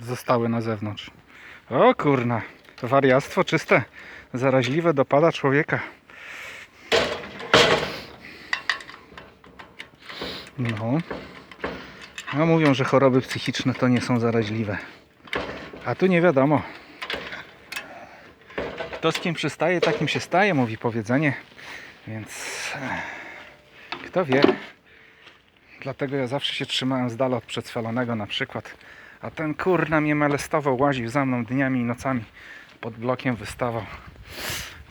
zostały na zewnątrz. O kurna, wariactwo czyste, zaraźliwe dopada człowieka. No. No mówią, że choroby psychiczne to nie są zaraźliwe. A tu nie wiadomo. Kto z kim przystaje, takim się staje, mówi powiedzenie. Więc kto wie. Dlatego ja zawsze się trzymałem z dala od przedspalonego na przykład. A ten kurna mnie molestował, łaził za mną dniami i nocami. Pod blokiem wystawał.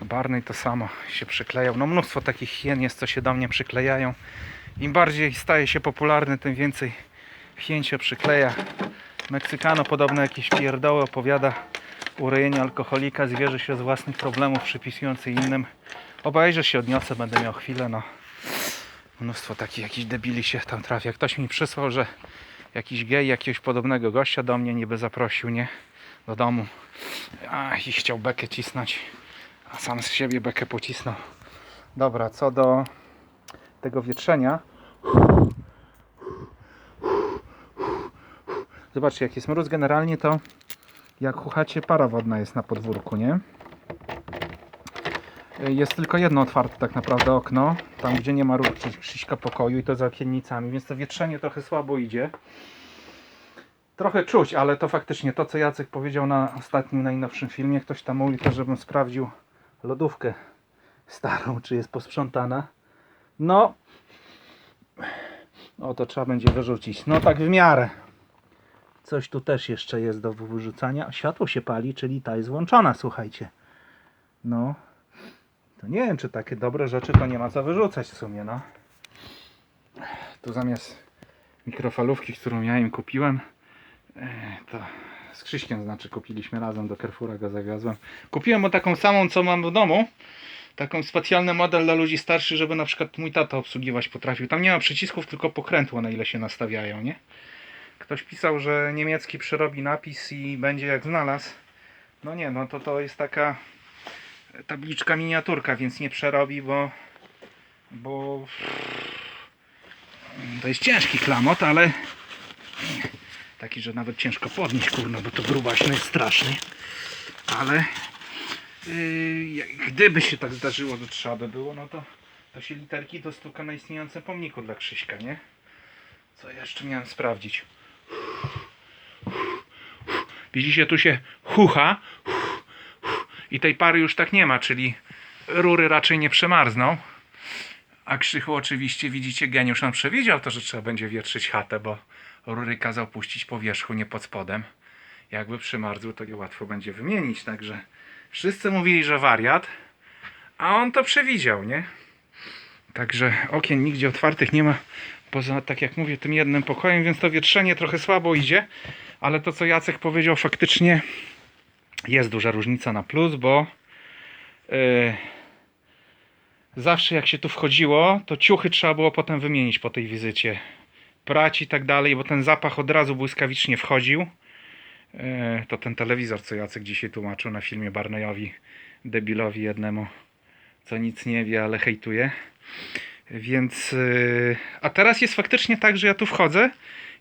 Barney to samo się przyklejał. No mnóstwo takich hien jest, co się do mnie przyklejają. Im bardziej staje się popularny, tym więcej hien się przykleja. Meksykano podobno jakieś pierdoły opowiada. Urojenie alkoholika zwierzy się z własnych problemów, przypisujący innym. Obejrzę się, odniosę, będę miał chwilę, no. Mnóstwo takich jakichś debili się tam trafia. Ktoś mi przysłał, że jakiś gej jakiegoś podobnego gościa do mnie niby zaprosił, nie? Do domu. A, i chciał bekę cisnąć. A sam z siebie bekę pocisnął. Dobra, co do tego wietrzenia. Zobaczcie, jak jest mróz generalnie to jak chuchacie, para wodna jest na podwórku, nie? Jest tylko jedno otwarte tak naprawdę okno, tam gdzie nie ma rurki Krzyśka pokoju i to za okiennicami, więc to wietrzenie trochę słabo idzie. Trochę czuć, ale to faktycznie to, co Jacek powiedział na ostatnim, najnowszym filmie, ktoś tam mówi to, żebym sprawdził lodówkę starą, czy jest posprzątana. No, o to trzeba będzie wyrzucić. No tak w miarę. Coś tu też jeszcze jest do wyrzucania. Światło się pali, czyli ta jest włączona, słuchajcie. No, to nie wiem, czy takie dobre rzeczy to nie ma co wyrzucać w sumie, no. Tu zamiast mikrofalówki, którą ja im kupiłem, e, to z Krzyśkiem znaczy kupiliśmy razem do Carrefoura go zawiozłem. Kupiłem mu taką samą, co mam w domu. Taką specjalny model dla ludzi starszych, żeby na przykład mój tata obsługiwać potrafił. Tam nie ma przycisków, tylko pokrętło, na ile się nastawiają, nie? Ktoś pisał, że niemiecki przerobi napis i będzie jak znalazł. No nie, no to to jest taka tabliczka miniaturka, więc nie przerobi, bo bo to jest ciężki klamot, ale taki, że nawet ciężko podnieść, kurno, bo to grubaśny jest straszny. Ale yy, gdyby się tak zdarzyło, że trzeba by było, no to to się literki dostuka na istniejącym pomniku dla Krzyśka, nie? Co jeszcze miałem sprawdzić? Widzicie, tu się chucha i tej pary już tak nie ma, czyli rury raczej nie przemarzną. A Krzychu oczywiście, widzicie, geniusz on przewidział to, że trzeba będzie wietrzyć chatę, bo rury kazał puścić po wierzchu, nie pod spodem. Jakby przymarzły, to je łatwo będzie wymienić, także wszyscy mówili, że wariat, a on to przewidział, nie? Także okien nigdzie otwartych nie ma, poza, tak jak mówię, tym jednym pokojem, więc to wietrzenie trochę słabo idzie, ale to, co Jacek powiedział, faktycznie jest duża różnica na plus, bo yy, zawsze jak się tu wchodziło, to ciuchy trzeba było potem wymienić po tej wizycie. Prać i tak dalej, bo ten zapach od razu błyskawicznie wchodził. Yy, to ten telewizor, co Jacek dzisiaj tłumaczył na filmie Barneyowi, debilowi jednemu, co nic nie wie, ale hejtuje. Więc. Yy, a teraz jest faktycznie tak, że ja tu wchodzę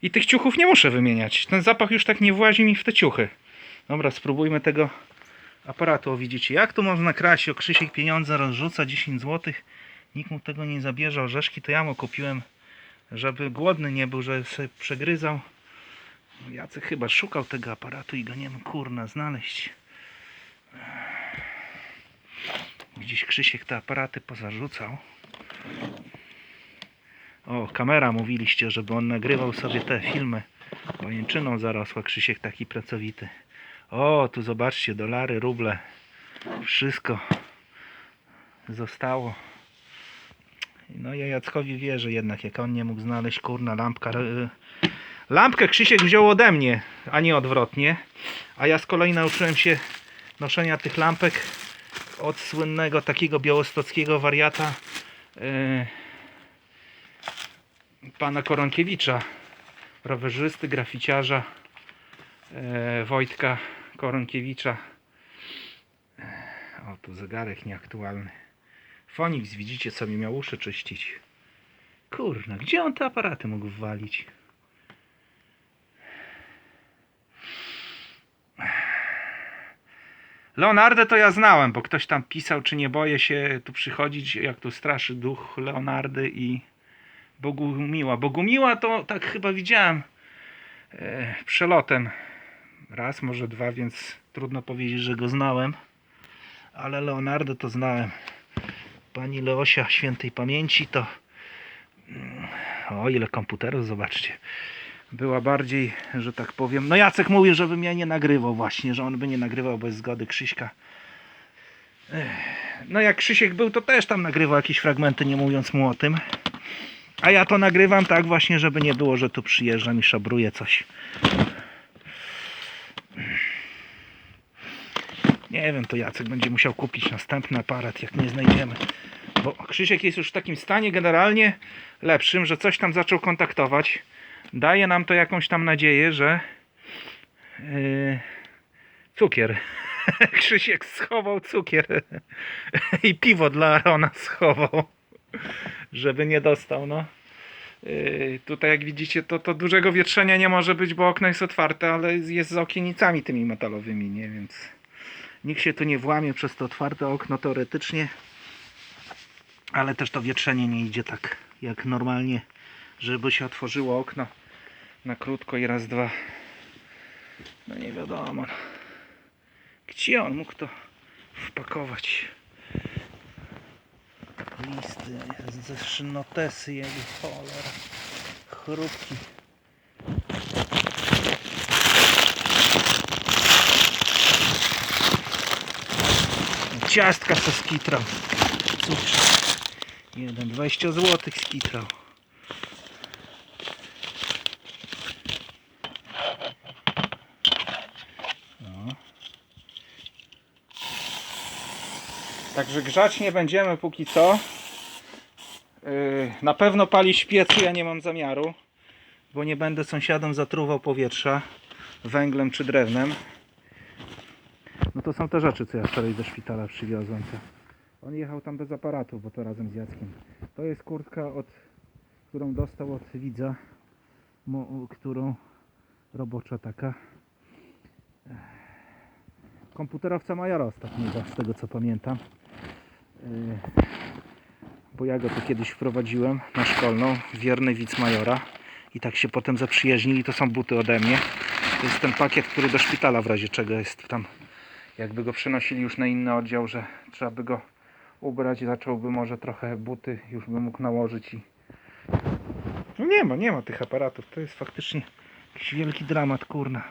i tych ciuchów nie muszę wymieniać. Ten zapach już tak nie włazi mi w te ciuchy. Dobra, spróbujmy tego aparatu. Widzicie, jak tu można kraść? O Krzysiek pieniądze rozrzuca 10 zł. Nikt mu tego nie zabierze. Orzeszki to ja mu kupiłem, żeby głodny nie był, żeby sobie przegryzał. Jacek chyba szukał tego aparatu i go nie mógł kurna znaleźć. Gdzieś Krzysiek te aparaty pozarzucał. O, kamera mówiliście, żeby on nagrywał sobie te filmy. Pajęczyną zarosła Krzysiek taki pracowity. O, tu zobaczcie, dolary, ruble. Wszystko zostało. No ja Jackowi wierzę jednak, jak on nie mógł znaleźć kurna lampka. Lampkę Krzysiek wziął ode mnie, a nie odwrotnie. A ja z kolei nauczyłem się noszenia tych lampek od słynnego takiego białostockiego wariata y, pana Koronkiewicza, rowerzysty, graficiarza Wojtka Koronkiewicza. E, O, tu zegarek nieaktualny. Fonix, widzicie, co mi miał uszy czyścić. Kurna, gdzie on te aparaty mógł wwalić? Leonardę to ja znałem, bo ktoś tam pisał, czy nie boję się tu przychodzić, jak tu straszy duch Leonardy i Bogumiła. Bogumiła to tak chyba widziałem e, przelotem. Raz, może dwa, więc trudno powiedzieć, że go znałem. Ale Leonardę to znałem. Pani Leosia świętej pamięci to... mm, O, ile komputerów, zobaczcie. Była bardziej, że tak powiem... No Jacek mówił, żebym ja nie nagrywał właśnie, że on by nie nagrywał bez zgody Krzyśka. No jak Krzysiek był, to też tam nagrywał jakieś fragmenty, nie mówiąc mu o tym. A ja to nagrywam tak właśnie, żeby nie było, że tu przyjeżdżam i szabruję coś. Nie wiem, to Jacek będzie musiał kupić następny aparat, jak nie znajdziemy. Bo Krzysiek jest już w takim stanie generalnie lepszym, że coś tam zaczął kontaktować. Daje nam to jakąś tam nadzieję, że yy, cukier. Krzysiek schował cukier i piwo dla Arona schował, żeby nie dostał, no. Yy, tutaj jak widzicie, to, to dużego wietrzenia nie może być, bo okno jest otwarte, ale jest z okienicami tymi metalowymi, nie? Więc nikt się tu nie włamie przez to otwarte okno teoretycznie, ale też to wietrzenie nie idzie tak jak normalnie, żeby się otworzyło okno na krótko i raz, dwa. No nie wiadomo. Gdzie on mógł to wpakować? Listy, ze notesy jego cholera. Chrupki. Ciastka se skitrał. Cóż. Jeden, 20 zł skitrał. Także grzać nie będziemy póki co. Yy, Na pewno palić piecu ja nie mam zamiaru, bo nie będę sąsiadom zatruwał powietrza węglem czy drewnem. No to są te rzeczy, co ja wczoraj do szpitala przywiozłem. On jechał tam bez aparatu, bo to razem z Jackiem. To jest kurtka, od, którą dostał od widza, którą robocza taka. Komputerowca Majora ostatniego, z tego co pamiętam. Bo ja go tu kiedyś wprowadziłem na szkolną, wierny widz Majora i tak się potem zaprzyjaźnili, to są buty ode mnie. To jest ten pakiet, który do szpitala w razie czego jest tam, jakby go przenosili już na inny oddział, że trzeba by go ubrać, zacząłby może trochę buty, już by mógł nałożyć i... No nie ma, nie ma tych aparatów, to jest faktycznie jakiś wielki dramat, kurna.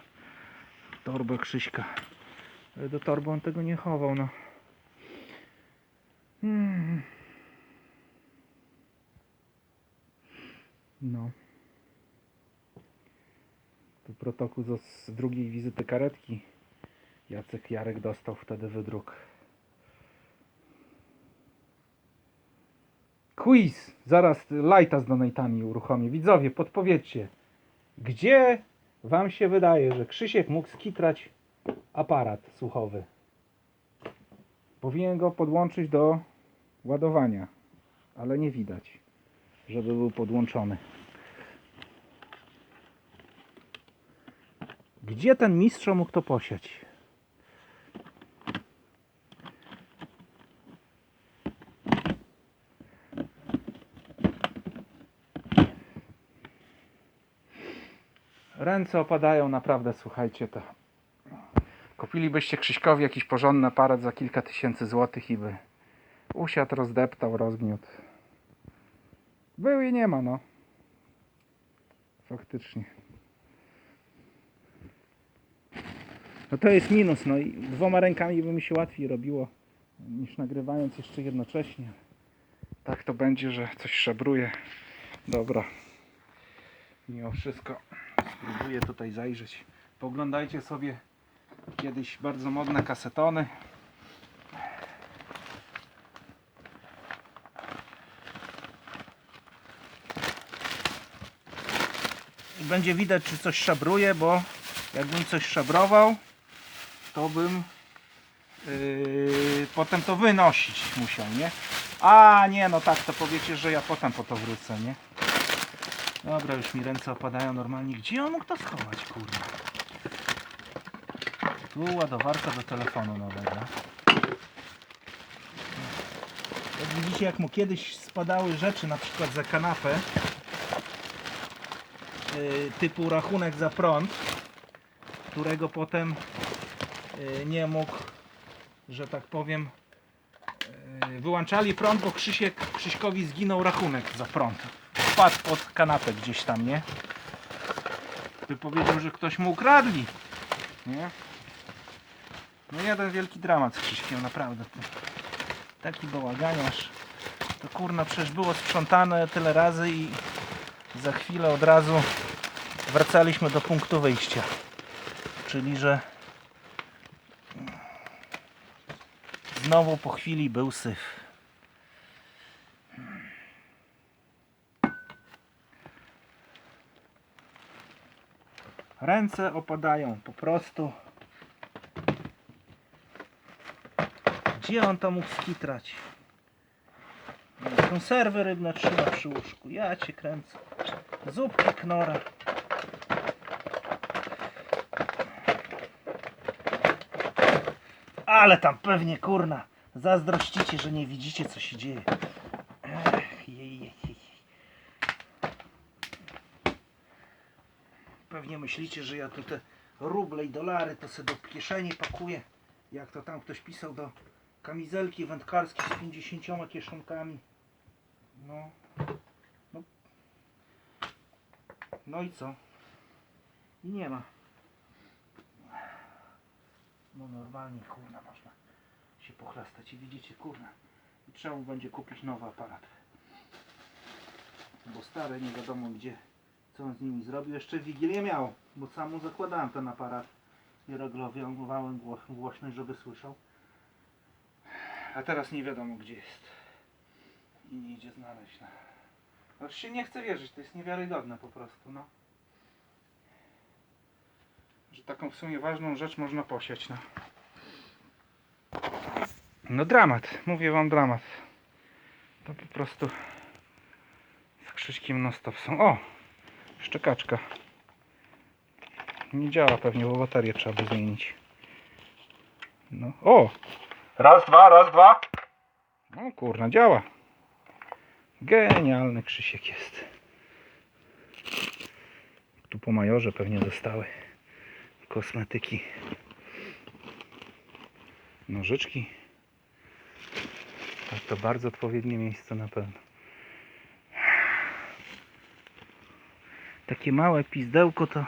Torba Krzyśka. Do torby on tego nie chował, no. Hmm. No. Tu protokół z, drugiej wizyty karetki. Jacek Jarek dostał wtedy wydruk. Quiz! Zaraz lighta z donatami uruchomię. Widzowie, podpowiedzcie. Gdzie wam się wydaje, że Krzysiek mógł skitrać aparat słuchowy? Powinien go podłączyć do ładowania, ale nie widać, żeby był podłączony. Gdzie ten mistrz mógł to posiać? Ręce opadają naprawdę, słuchajcie to. Kupilibyście Krzyśkowi jakiś porządny aparat za kilka tysięcy złotych i by usiadł, rozdeptał, rozgniótł. Był i nie ma, no. Faktycznie. No to jest minus, no i dwoma rękami by mi się łatwiej robiło niż nagrywając jeszcze jednocześnie. Tak to będzie, że coś szabruje. Dobra. Mimo wszystko spróbuję tutaj zajrzeć. Poglądajcie sobie kiedyś bardzo modne kasetony. I będzie widać, czy coś szabruje, bo jakbym coś szabrował, to bym yy, potem to wynosić musiał, nie? A nie, no tak, to powiecie, że ja potem po to wrócę, nie? Dobra, już mi ręce opadają normalnie. Gdzie on mógł to schować, kurwa? Tu ładowarka do telefonu nowego. Jak widzicie, jak mu kiedyś spadały rzeczy, na przykład za kanapę, typu rachunek za prąd, którego potem yy, nie mógł, że tak powiem, yy, wyłączali prąd, bo Krzysiek, Krzyśkowi zginął rachunek za prąd. Wpadł pod kanapę gdzieś tam, nie? By powiedział, że ktoś mu ukradli. Nie? No jeden wielki dramat z Krzyśkiem, naprawdę. Taki bałaganiarz. To kurna przecież było sprzątane tyle razy i za chwilę od razu wracaliśmy do punktu wyjścia. Czyli, że znowu po chwili był syf. Ręce opadają po prostu. Gdzie on to mógł skitrać? Konserwy rybne trzyma przy łóżku. Ja cię kręcę. Zupki knora. Ale tam pewnie kurna. Zazdrościcie, że nie widzicie co się dzieje. Ech, jej, jej, jej. Pewnie myślicie, że ja tu te ruble i dolary to sobie do kieszeni pakuję. Jak to tam ktoś pisał do kamizelki wędkarskiej z 50 kieszonkami. No. No. No i co? I nie ma. No normalnie kurna można się pochlastać i widzicie kurna. I trzeba mu będzie kupić nowy aparat. Bo stary nie wiadomo gdzie co on z nimi zrobił. Jeszcze Wigilię miał, bo sam mu zakładałem ten aparat i regulowałem gło- głośność, żeby słyszał. A teraz nie wiadomo gdzie jest. I nie idzie znaleźć. No. Aż się nie chce wierzyć, to jest niewiarygodne po prostu, no. Że taką w sumie ważną rzecz można posiać, no. No dramat, mówię wam dramat. To po prostu z Krzyśkiem non stop są. O! Szczekaczka. Nie działa pewnie, bo baterię trzeba by zmienić. No. O! Raz, dwa, raz, dwa. No kurna, działa. Genialny Krzysiek jest. Tu po majorze pewnie zostały kosmetyki. Nożyczki. Tak, to bardzo odpowiednie miejsce na pewno. Takie małe pizdełko to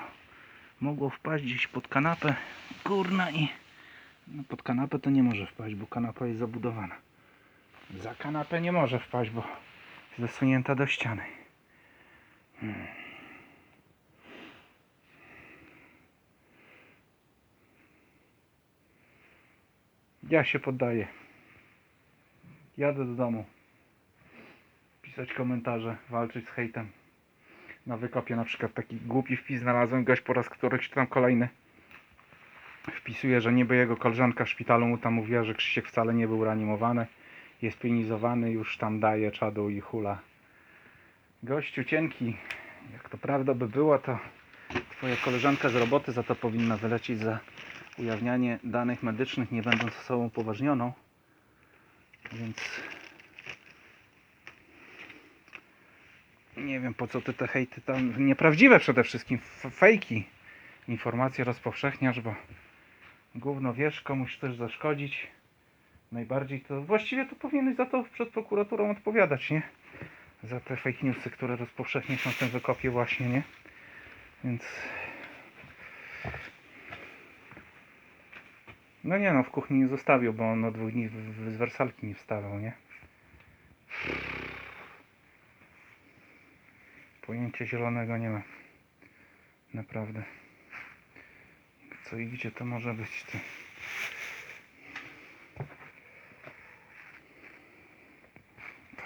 mogło wpaść gdzieś pod kanapę. Kurna i no pod kanapę to nie może wpaść, bo kanapa jest zabudowana. Za kanapę nie może wpaść, bo jest zasunięta do ściany. Hmm. Ja się poddaję. Jadę do domu. Pisać komentarze, walczyć z hejtem. Na wykopie na przykład taki głupi wpis znalazłem, gość po raz któryś tam kolejny wpisuje, że niby jego koleżanka w szpitalu mu tam mówiła, że Krzysiek wcale nie był reanimowany, jest pionizowany, już tam daje czadu i hula. Gościu cienki, jak to prawda by było, to twoja koleżanka z roboty za to powinna wylecieć za ujawnianie danych medycznych, nie będąc osobą upoważnioną. Więc nie wiem po co ty te hejty tam, nieprawdziwe przede wszystkim, fejki, informacje rozpowszechniasz, bo gówno wiesz, komuś chcesz zaszkodzić. Najbardziej to, właściwie to powinieneś za to przed prokuraturą odpowiadać, nie? Za te fake newsy, które rozpowszechniasz na tym wykopie właśnie, nie? Więc... No nie no, w kuchni nie zostawił, bo on od dwóch dni z wersalki nie wstawał, nie? Pojęcia zielonego nie ma. Naprawdę. Co i gdzie to może być? To...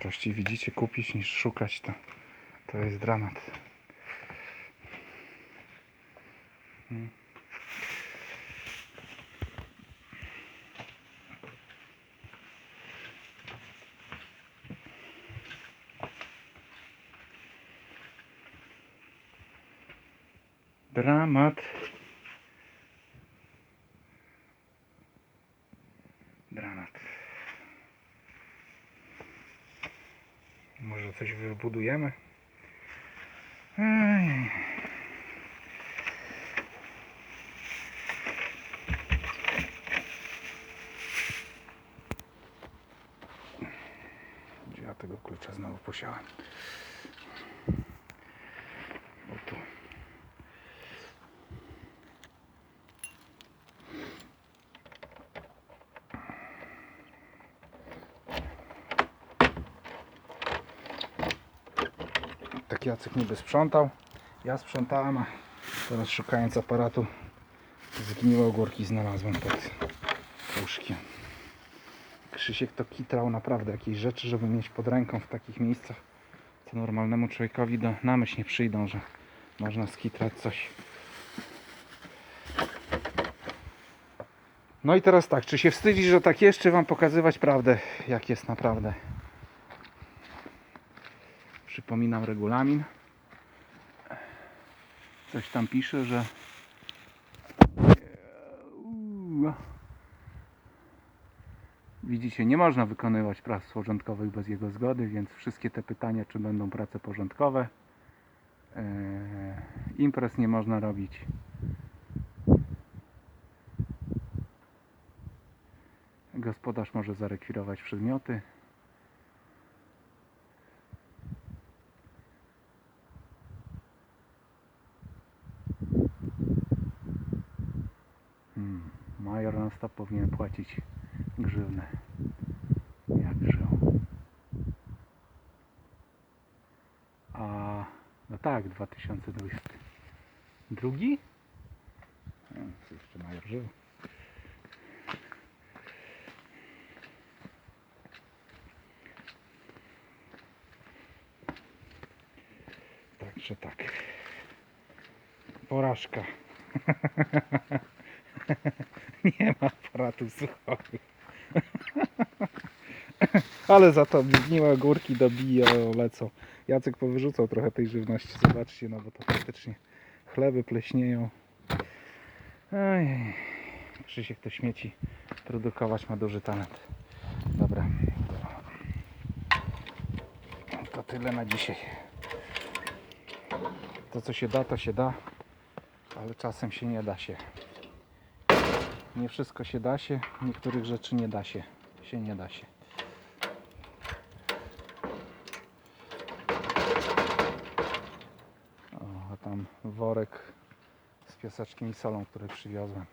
Prościej widzicie kupić niż szukać to. To jest dramat. dramat. Dramat. Może coś wybudujemy? Ej. Gdzie ja tego klucza znowu posiałem? Jacek niby sprzątał. Ja sprzątałem, a teraz szukając aparatu zgniłe ogórki znalazłem pod łóżkiem. Krzysiek to kitrał naprawdę jakieś rzeczy, żeby mieć pod ręką w takich miejscach, co normalnemu człowiekowi do, na myśl nie przyjdą, że można skitrać coś. No i teraz tak, czy się wstydzi, że tak jeszcze Wam pokazywać prawdę, jak jest naprawdę? Przypominam regulamin. Coś tam pisze, że Widzicie, nie można wykonywać prac porządkowych bez jego zgody, więc wszystkie te pytania, czy będą prace porządkowe, e, imprez nie można robić. Gospodarz może zarekwirować przedmioty. Hmm. Major non stop powinien płacić grzywnę. Jak żył. A no tak, 2020. Drugi? No, co jeszcze Major żył. Także tak. Porażka. Nie ma aparatu słuchowych. Ale za to zgniłe górki dobiją, lecą. Jacek powyrzucał trochę tej żywności, zobaczcie, no bo to faktycznie chleby pleśnieją. Ojej. Krzysiek to śmieci produkować ma duży talent. Dobra. To tyle na dzisiaj. To co się da, to się da, ale czasem się nie da się. Nie wszystko się da się, niektórych rzeczy nie da się. Się nie da się. O, a tam worek z piaseczkiem i solą, który przywiozłem.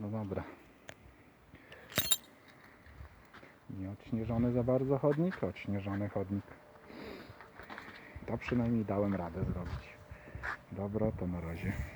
No dobra. Nie odśnieżony za bardzo chodnik, odśnieżony chodnik. To przynajmniej dałem radę zrobić. Dobra, to na razie.